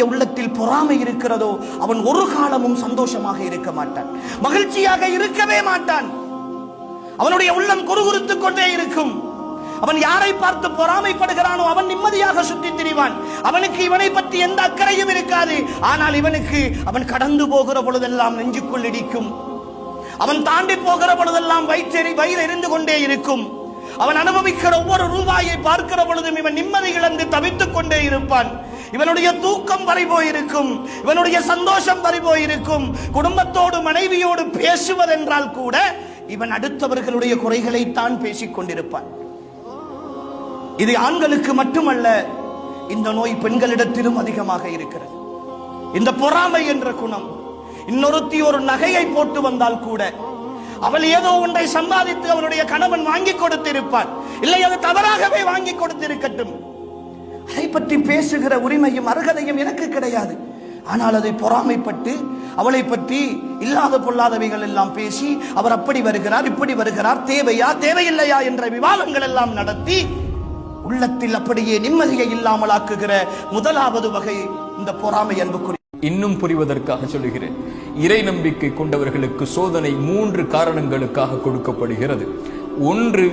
யாருடைய உள்ளத்தில் பொறாமை இருக்கிறதோ அவன் ஒரு காலமும் சந்தோஷமாக இருக்க மாட்டான். மகிழ்ச்சியாக இருக்கவே மாட்டான். அவனுடைய உள்ளம் குறுகுறுத்துக் கொண்டே இருக்கும். அவன் யாரை பார்த்து பொறாமைப்படுகிறானோ அவன் நிம்மதியாக சுற்றித் திரிவான். அவனுக்கு இவனை பற்றி எந்த அக்கறையும் இருக்காது. ஆனால் இவனுக்கு அவன் கடந்து போகிற பொழுதெல்லாம் நெஞ்சுக்குள் இடிக்கும். அவன் தாண்டி போகிற பொழுதெல்லாம் வயிற்றெறி வயிறு எரிந்து கொண்டே இருக்கும். அவன் அனுபவிக்கிற ஒவ்வொரு ரூபாயை பார்க்கிற பொழுதும் இவன் நிம்மதி இழந்து தவித்துக் கொண்டே இருப்பான். இவனுடைய தூக்கம் பறிபோயிருக்கும் இவனுடைய சந்தோஷம் பறிபோயிருக்கும் குடும்பத்தோடு மனைவியோடு பேசுவதென்றால் கூட இவன் அடுத்தவர்களுடைய குறைகளைத்தான் பேசிக் கொண்டிருப்பான். இது ஆண்களுக்கு மட்டுமல்ல இந்த நோய் பெண்களிடத்திலும் அதிகமாக இருக்கிறது. இந்த பொறாமை என்ற குணம் இன்னொருத்தி ஒரு நகையை போட்டு வந்தால் கூட அவள் ஏதோ ஒன்றை சம்பாதித்து அவளுடைய கணவன் வாங்கி கொடுத்திருப்பான் இல்லை அது தவறாகவே வாங்கி கொடுத்திருக்கட்டும். அதை பற்றி பேசுகிற உரிமையும் அருகதையும் எனக்கு கிடையாது. ஆனால் அதை பொறாமைப்பட்டு அவளை பற்றி இல்லாத பொல்லாதவைகள் எல்லாம் பேசி அவர் அப்படி வருகிறார் இப்படி வருகிறார் தேவையா தேவையில்லையா என்ற விவாதங்கள் எல்லாம் நடத்தி உள்ளத்தில் அப்படியே நிம்மதியை இல்லாமல் ஆக்குகிற முதலாவது வகை இந்த பொறாமை அன்புக்குரிய இன்னும் புரிவதற்காக சொல்லுகிறேன். இறை நம்பிக்கை கொண்டவர்களுக்கு சோதனை மூன்று காரணங்களுக்காக கொடுக்கப்படுகிறது. ஒன்று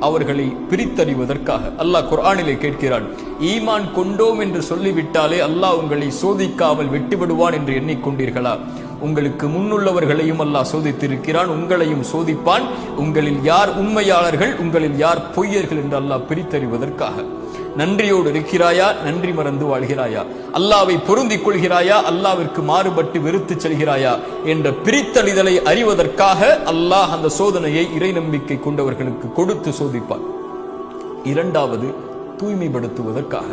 அவர்களை பிரித்தறிவதற்காக. அல்லாஹ் குர்ஆனிலே கேட்கிறான் ஈமான் கொண்டோம் என்று சொல்லிவிட்டாலே அல்லாஹ் உங்களை சோதிக்காமல் விட்டுவிடுவான் என்று எண்ணிக்கொண்டீர்களா? உங்களுக்கு முன்னுள்ளவர்களையும் அல்லாஹ் சோதித்திருக்கிறான் உங்களையும் சோதிப்பான். உங்களில் யார் உண்மையாளர்கள் உங்களில் யார் பொய்யர்கள் என்று அல்லாஹ் பிரித்தறிவதற்காக. நன்றியோடு இருக்கிறாயா? நன்றி மறந்து வாழ்கிறாயா? அல்லாவை பொருந்திக் கொள்கிறாயா? அல்லாவிற்கு மாறுபட்டு வெறுத்து செல்கிறாயா? என்ற பிரித்தளிதலை அறிவதற்காக அல்லாஹ் அந்த சோதனையை இறை நம்பிக்கை கொண்டவர்களுக்கு கொடுத்து சோதிப்பார் இரண்டாவது தூய்மைப்படுத்துவதற்காக.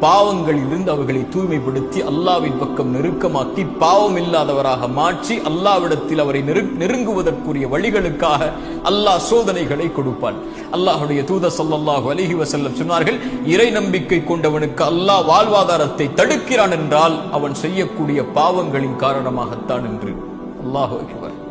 பாவங்களிலிருந்து அவர்களை தூய்மைப்படுத்தி அல்லாவின் பக்கம் நெருக்கமாக்கி பாவம் இல்லாதவராக மாற்றி அல்லாவிடத்தில் அவரை நெரு- நெருங்குவதற்குரிய வழிகளுக்காக அல்லாஹ் சோதனைகளை கொடுப்பான். அல்லாஹுடைய தூத சல்லாஹு அலைஹி வசல்லம் சொன்னார்கள் இறை நம்பிக்கை கொண்டவனுக்கு அல்லாஹ் வாழ்வாதாரத்தை தடுக்கிறான் என்றால் அவன் செய்யக்கூடிய பாவங்களின் காரணமாகத்தான் என்று. அல்லாஹு அக்பர்.